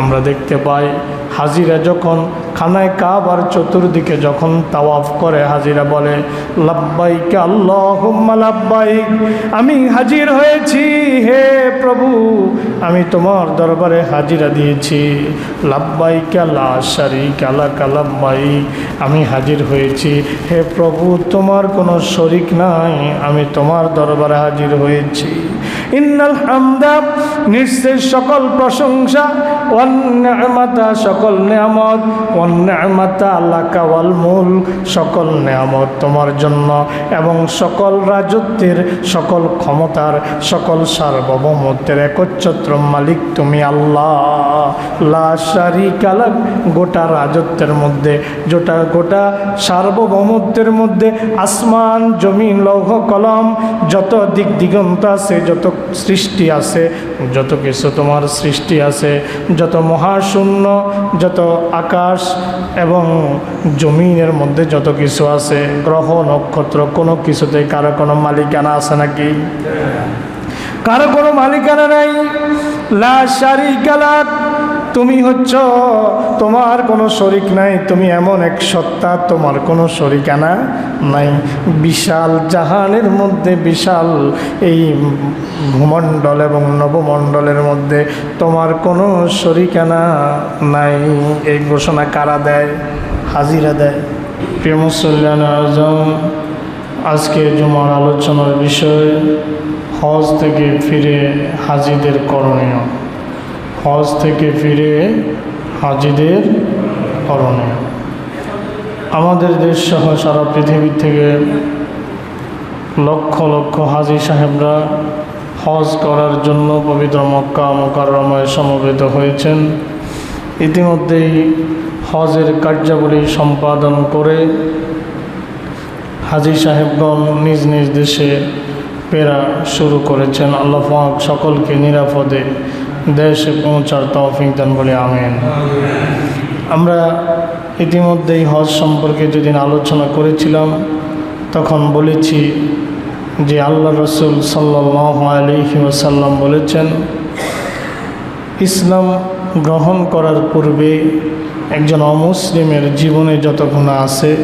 আমরা দেখতে পাই, হাজিরা যখন খানায় কাবার চতুর্দিকে যখন তাওয়াফ করে, হাজিরা বলে, লাব্বাইকে আল্লাহ লাব্বাইক, আমি হাজির হয়েছি, হে প্রভু, আমি তোমার দরবারে হাজিরা দিয়েছি। লাব্বাইকে আল্লাহ শারিক আল্লাহ কালাব্বাই আমি হাজির হয়েছি। হে প্রভু, তোমার কোনো শরিক নাই, আমি তোমার দরবারে হাজির হয়েছি। ইন্নাল হামদা, নিশ্চয় সকল প্রশংসা অন্যামাতা সকল নিয়ামত অন্যামাতা আল্লাহ কাওয়াল মূল সকল নিয়ামত তোমার জন্য এবং সকল রাজত্বের, সকল ক্ষমতার, সকল সার্বভৌমত্বের একচ্ছত্র মালিক তুমি আল্লাহ। লা শারিক আলাক গোটা রাজত্বের মধ্যে যেটা গোটা সার্বভৌমত্বের মধ্যে, আসমান, জমিন, লৌহ, কলম, যত দিক দিগন্ত আছে, যত সৃষ্টি আছে, যত কিছু তোমার সৃষ্টি আছে, যত মহাশূন্য, যত আকাশ এবং জমিনের মধ্যে যত কিছু আছে, গ্রহ, নক্ষত্র, কোনো কিছুতে কারও কোনো মালিকানা আছে নাকি? কারও কোনো মালিকানা নাই? লা শারিকালাক তুমি হচ্ছ, তোমার কোনো শরিক নাই, তুমি এমন এক সত্তা, তোমার কোনো শরিকানা নাই। বিশাল জাহানের মধ্যে, বিশাল এই ভূমণ্ডল এবং নবমণ্ডলের মধ্যে তোমার কোনো শরিকানা নাই। এই ঘোষণা কারা দেয়? হাজিরা দেয়। প্রিয় মুসল্লান আজম, আজকে জুমার আলোচনার বিষয় হজ থেকে ফিরে হাজিদের করণীয়। হজ থেকে ফিরে হাজিদের করণীয় আমাদের দেশ সহ সারা পৃথিবীর থেকে লক্ষ লক্ষ হাজি সাহেবরা হজ করার জন্য পবিত্র মক্কা মোকাররমায় সমবেত হয়েছেন। ইতিমধ্যেই হজের কার্যাবলী সম্পাদন করে হাজি সাহেবগণ নিজ নিজ দেশে পেরা শুরু করেছেন। আল্লাহ সকলকে নিরাপদে দেশে পৌঁছার তৌফিক দেন বলে, আমেন। আমরা ইতিমধ্যেই হজ সম্পর্কে যেদিন আলোচনা করেছিলাম, তখন বলেছি যে আল্লাহ রসুল সাল্লাহ আলহি ওসাল্লাম বলেছেন, ইসলাম গ্রহণ করার পূর্বে একজন অমুসলিমের জীবনে যত গুণা আছে,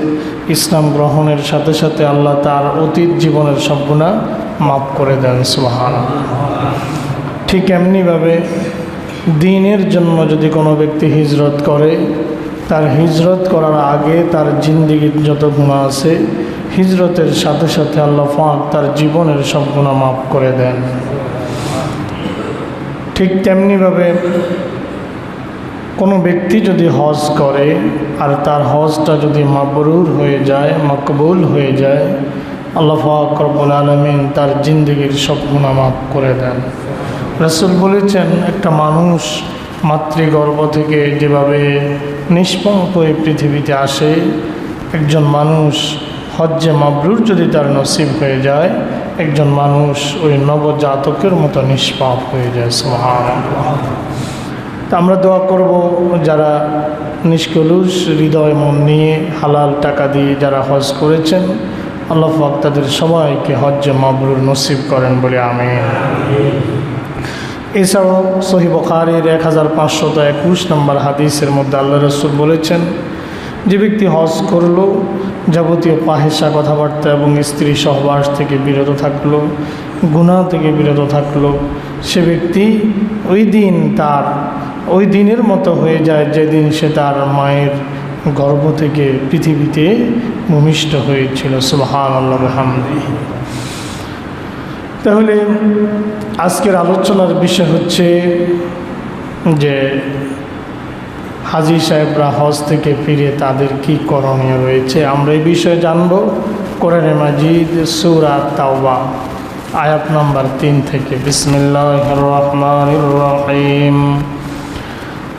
ইসলাম গ্রহণের সাথে সাথে আল্লাহ তার অতীত জীবনের সব গুণা মাফ করে দেন সুহান ঠিক এমনিভাবে দিনের জন্য যদি কোনো ব্যক্তি হিজরত করে, তার হিজরত করার আগে তার জিন্দিগির যত গুণা আছে, হিজরতের সাথে সাথে আল্লাহ ফাঁক তার জীবনের সব গুণা মাফ করে দেন। ঠিক তেমনিভাবে কোনো ব্যক্তি যদি হজ করে আর তার হজটা যদি মাবরুর হয়ে যায়, মকবুল হয়ে যায়, আল্লাহ ফাকরবুল আলমিন তার জিন্দগির সব গুণা মাফ করে দেন। রসুল বলেছেন, একটা মানুষ মাতৃগর্ভ থেকে যেভাবে নিষ্পঙ্ক এই পৃথিবীতে আসে, একজন মানুষ হজ্জে মাবরুর যদি তার নসিব হয়ে যায়, একজন মানুষ ওই নবজাতকের মতো নিষ্পাপ হয়ে যায় তা আমরা দোয়া করব যারা নিষ্কলুষ, হৃদয়, মন নিয়ে হালাল টাকা দিয়ে যারা হজ করেছেন, আল্লাহ তাদের সবাইকে হজ্জে মাবরুর নসিব করেন বলে আমি এছাড়াও সহি বখারির এক হাজার পাঁচশত একুশ নম্বর হাদিসের মধ্যে আল্লাহ রসুল বলেছেন, যে ব্যক্তি হজ করল, যাবতীয় পাহেসা কথাবার্তা এবং স্ত্রী সহবাস থেকে বিরত থাকল গুণা থেকে বিরত থাকল, সে ব্যক্তি ওই দিন তার, ওই দিনের মতো হয়ে যায় যেদিন সে তার মায়ের গর্ভ থেকে পৃথিবীতে ভূমিষ্ঠ হয়েছিল। সুবাহান আল্লাহ তাহলে আজকের আলোচনার বিষয় হচ্ছে যে হাজি সাহেবরা হজ থেকে ফিরে তাদের কি করণীয় রয়েছে আমরা এই বিষয়ে জানব কোরআনে মাজিদ সুরা তাওবা আয়াত নম্বর তিন থেকে বিসমিল্লাহ রহমান রহিম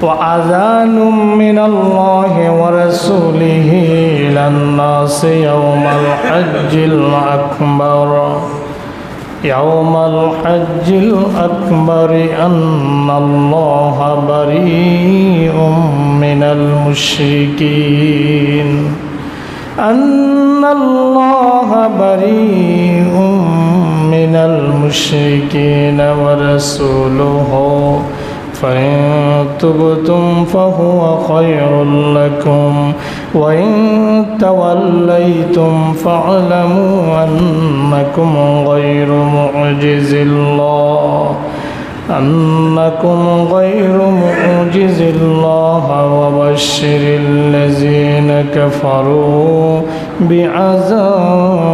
وأذان من الله ورسوله إلى الناس يوم الحج الأكبر يوم الحج الأكبر أن الله بريء من المشركين أن الله بريء من المشركين ورسوله فإن تبتم فهو خير لكم وإن توليتم فاعلموا أنكم غير معجز الله أنكم غير معجز الله وبشر الذين كفروا بعذاب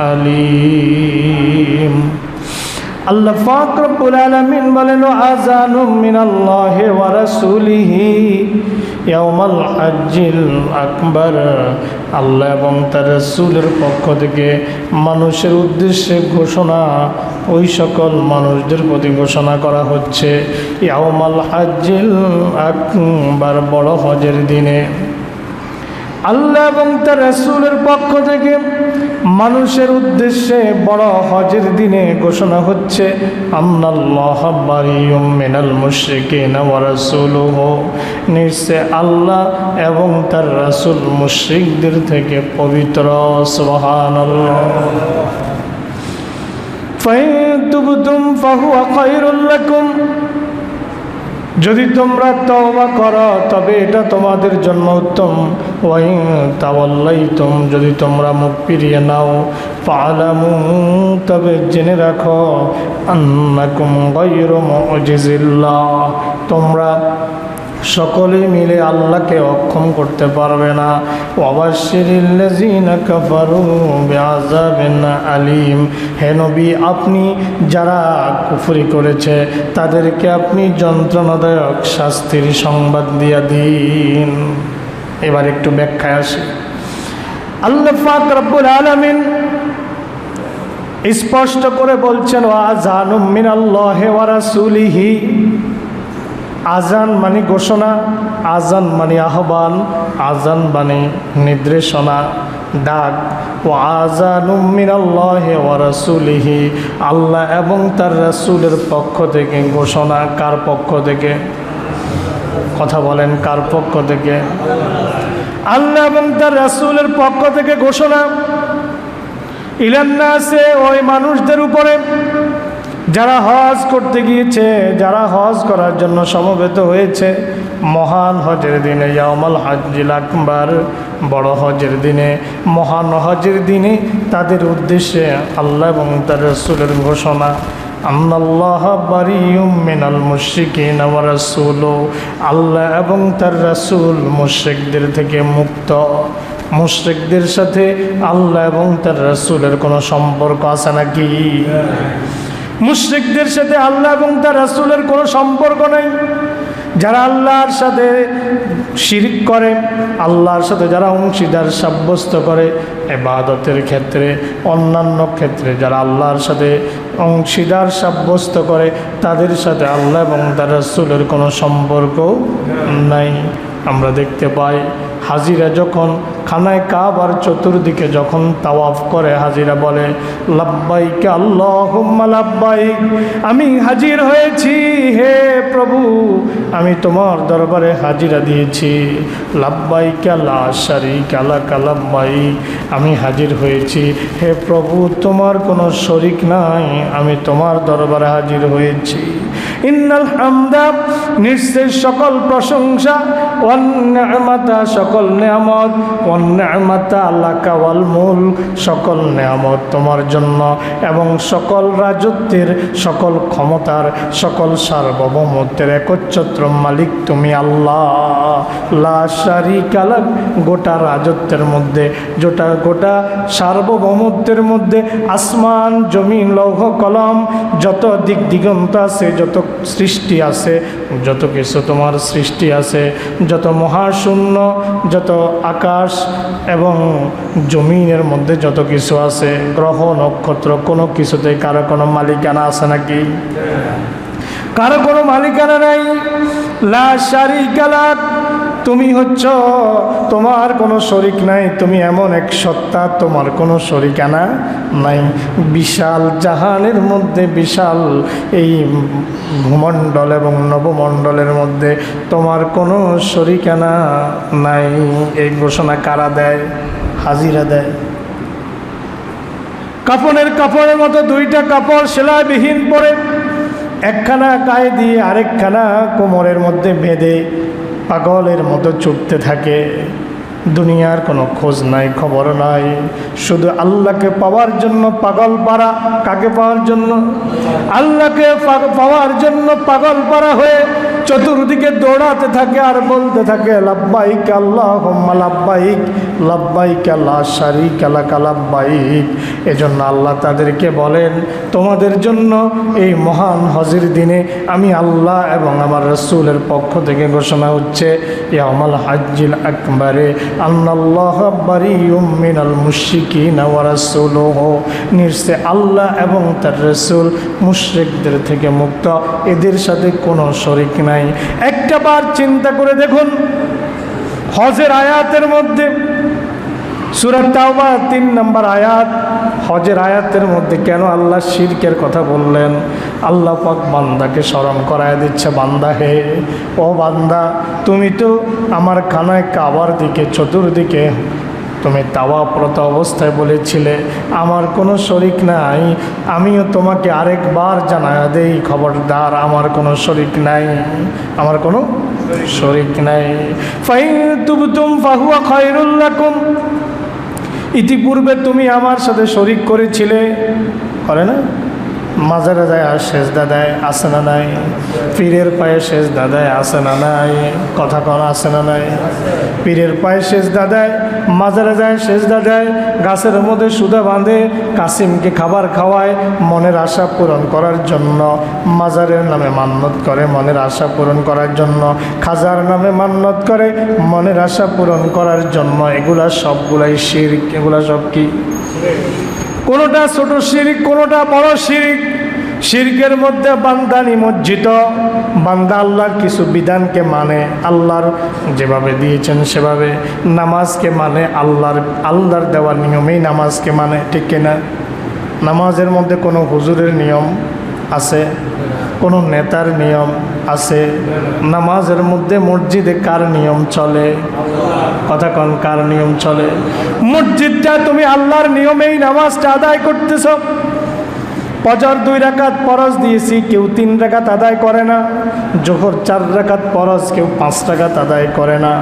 أليم আল্লাহ পাক রব্বুল আলামিন বলেন আযানুম মিনাল্লাহি ওয়া রাসূলিহি ইয়াউমাল হাজ্জিল আকবার, আল্লাহ এবং তার রাসূলের পক্ষ থেকে মানুষের উদ্দেশ্যে ঘোষণা, ওই সকল মানুষদের প্রতি ঘোষণা করা হচ্ছে ইয়ামাল হাজ্জিল আকবার, বড় হজের দিনে। আল্লাহ এবং তার রসুলের পক্ষ থেকে মানুষের উদ্দেশ্যে বড় হজের দিনে ঘোষণা হচ্ছে নিশ্চয় আল্লাহ এবং তার রাসূল মুশরিকদের থেকে পবিত্র খায়রুল লাকুম। যদি তোমরা তওবা করো, তবে এটা তোমাদের জন্য উত্তম। ওই তাওয়াল্লাই তুম যদি তোমরা মুখ ফিরিয়ে নাও পালামু তবে জেনে রাখো, আন্নাকুম গায়রু মুজিজিল্লাহ। তোমরা সকলে মিলে আল্লাহকে অক্ষম করতে পারবে না। আলিম। হে নবী, আপনি যারা কুফরি করেছে, তাদেরকে আপনি যন্ত্রণাদায়ক শাস্তির সংবাদ দিয়া দিন। এবার একটু ব্যাখ্যায় আসি। আল্লাহ আলামিন স্পষ্ট করে বলছেন ওয়াজানুম মিনাল্লাহি ওয়া রাসূলিহি। আজান মানে ঘোষণা, আজান মানে আহ্বান, আজান মানে নির্দেশনা, ডাক ও আজানুমিনাল্লাহ আল্লাহ এবং তার রাসূলের পক্ষ থেকে ঘোষণা, কার পক্ষ থেকে? কথা বলেন, কার পক্ষ থেকে? আল্লাহ এবং তার রাসূলের পক্ষ থেকে ঘোষণা। ইলান্নাসে, ওই মানুষদের উপরে যারা হজ করতে গিয়েছে, যারা হজ করার জন্য সমবেত হয়েছে, মহান হজের দিনে ইয়ামাল হাজিল আকবার, বড় হজের দিনে, মহান হজের দিনে তাদের উদ্দেশ্যে আল্লাহ এবং তার রসুলের ঘোষণা আল্লাহ মিনাল মুশরিকিন ওয়া রাসূলু, আল্লাহ এবং তার রাসূল মুশরিকদের থেকে মুক্ত। মুশরিকদের সাথে আল্লাহ এবং তার রাসূলের কোনো সম্পর্ক আছে নাকি? মুশরিকদের সাথে আল্লাহ এবং তার রাসূলের কোনো সম্পর্ক নেই। যারা আল্লাহর সাথে শিরিক করে, আল্লাহর সাথে যারা অংশীদার সাব্যস্ত করে এবাদতের ক্ষেত্রে, অন্যান্য ক্ষেত্রে যারা আল্লাহর সাথে অংশীদার সাব্যস্ত করে, তাদের সাথে আল্লাহ এবং তার রাসূলের কোনো সম্পর্ক নাই। আমরা দেখতে পাই হাজিরা যখন খানায় কাবার চতুর্দিকে যখন তাওয়াফ করে, হাজিরা বলে, লাব্বাইকে আল্লাহ লাব্বাইক, আমি হাজির হয়েছি, হে প্রভু, আমি তোমার দরবারে হাজিরা দিয়েছি। লাব্বাইকে শারিক আল্লাহ কালাব্বাই আমি হাজির হয়েছি। হে প্রভু, তোমার কোনো শরিক নাই, আমি তোমার দরবারে হাজির হয়েছি। ইন্নাল হামদা, নিশ্চয় সকল প্রশংসা অন্যামাতা সকল নিয়ামত অন্যামাতা আল্লাহ কাওয়াল মূল সকল নিয়ামত তোমার জন্য এবং সকল রাজত্বের, সকল ক্ষমতার, সকল সার্বভৌমত্বের একচ্ছত্র মালিক তুমি আল্লাহ। লা শারিকালাক গোটা রাজত্বের মধ্যে, গোটা গোটা সার্বভৌমত্বের মধ্যে, আসমান, জমিন, লৌহ, কলম, যত দিক দিগন্ত আছে, যত সৃষ্টি আছে, যত কিছু তোমার সৃষ্টি আছে, যত মহাশূন্য, যত আকাশ এবং জমিনের মধ্যে যত কিছু আছে, গ্রহ, নক্ষত্র, কোনো কিছুতে কারও কোনো মালিকানা আছে নাকি? কারও কোনো মালিকানা নাই? লা তুমি হচ্ছ, তোমার কোনো শরিক নাই, তুমি এমন এক সত্তা, তোমার কোনো শরিকানা নাই। বিশাল জাহানের মধ্যে, বিশাল এই ভূমণ্ডল এবং নবমণ্ডলের মধ্যে তোমার কোনো শরিকানা নাই। এই ঘোষণা কারা দেয়? হাজিরা দেয়। কাপড়ের কাপড়ের মতো দুইটা কাপড় সেলাইবিহীন পরে একখানা গায়ে দিয়ে আরেকখানা কোমরের মধ্যে বেঁধে পাগলের মতো চুপতে থাকে। দুনিয়ার কোনো খোঁজ নাই, খবর নাই। শুধু আল্লাহকে পাওয়ার জন্য পাগল পাড়া। কাকে পাওয়ার জন্য? আল্লাহকে পাওয়ার জন্য পাগল পাড়া হয়ে চতুর্দিকে দৌড়াতে থাকে আর বলতে থাকে, লাব্বাইক আল্লাহ লাব্বাইক লাব্বাইক আল্লাহ শারিক আল্লাহ কালাব্বাইক এজন্য আল্লাহ তাদেরকে বলেন, তোমাদের জন্য এই মহান হজির দিনে আমি আল্লাহ এবং আমার রসুলের পক্ষ থেকে ঘোষণা হচ্ছে ইয়ামাল হাজ্জিল আকবারে আল্লাহ মিনাল মুশরিকিন ওয়া রাসূলুহু। নিশ্চয় আল্লাহ এবং তার রসুল মুশরিকদের থেকে মুক্ত। এদের সাথে কোনো শরিক নাই। একটা বার চিন্তা করে দেখুন, হজের আয়াতের মধ্যে সুরাত তাওবা তিন নম্বর আয়াত, হজের আয়াতের মধ্যে কেন আল্লাহ শিরকের কথা বললেন? আল্লাহ পাক বান্দাকে স্মরণ করায় দিচ্ছে, বান্দা হে, ও বান্দা, তুমি তো আমার খানায় কাবার দিকে, চতুর্দিকে তুমি তাওয়াপ্রত অবস্থায় বলেছিলে, আমার কোনো শরিক নাই, আমিও তোমাকে আরেকবার জানায় দেই, খবরদার, আমার কোনো শরিক নাই, আমার কোনো শরিক নাই। ফাইন তুবতুম ফাহুয়া খয়রুল্লাকুম ইতিপূর্বে তুমি আমার সাথে শরিক করেছিলে, করে না? মাজারে যায়, আর শেষ দাদায় আসে না নাই? পীরের পায়ে শেষ দাদায় আসে না নাই? কথা কন আসে না নাই? পীরের পায়ে শেষ দাদায় মাজারে যায় শেষ দাদায় গাছের মধ্যে সুদা বাঁধে, কাসিমকে খাবার খাওয়ায়, মনের আশা পূরণ করার জন্য। মাজারের নামে মান্যত করে, মনের আশা পূরণ করার জন্য। খাজার নামে মান্যত করে, মনের আশা পূরণ করার জন্য। এগুলা সবগুলাই শির এগুলা সব কি? কোনোটা ছোট শিরিক, কোনোটা বড় শিরিক। শিরকের মধ্যে বান্দা নিমজ্জিত। বান্দা আল্লাহর কিছু বিধানকে মানে আল্লাহর যেভাবে দিয়েছেন সেভাবে। নামাজকে মানে আল্লাহর আল্লাহর দেওয়ার নিয়মেই নামাজকে মানে ঠিক কিনা? নামাজের মধ্যে কোনো হুজুরের নিয়ম আছে? কোনো নেতার নিয়ম আছে? নামাজের মধ্যে মসজিদে কার নিয়ম চলে? কথা কন কার নিয়ম চলে? মসজিদটা তুমি আল্লাহর নিয়মেই নামাজটা আদায় করতেছ। পজর দুই রাকাত পরশ দিয়েছি, কেউ তিন রাকাত আদায় করে না। জোহর চার রাকাত পরশ কেউ পাঁচ রাকাত আদায় করে না।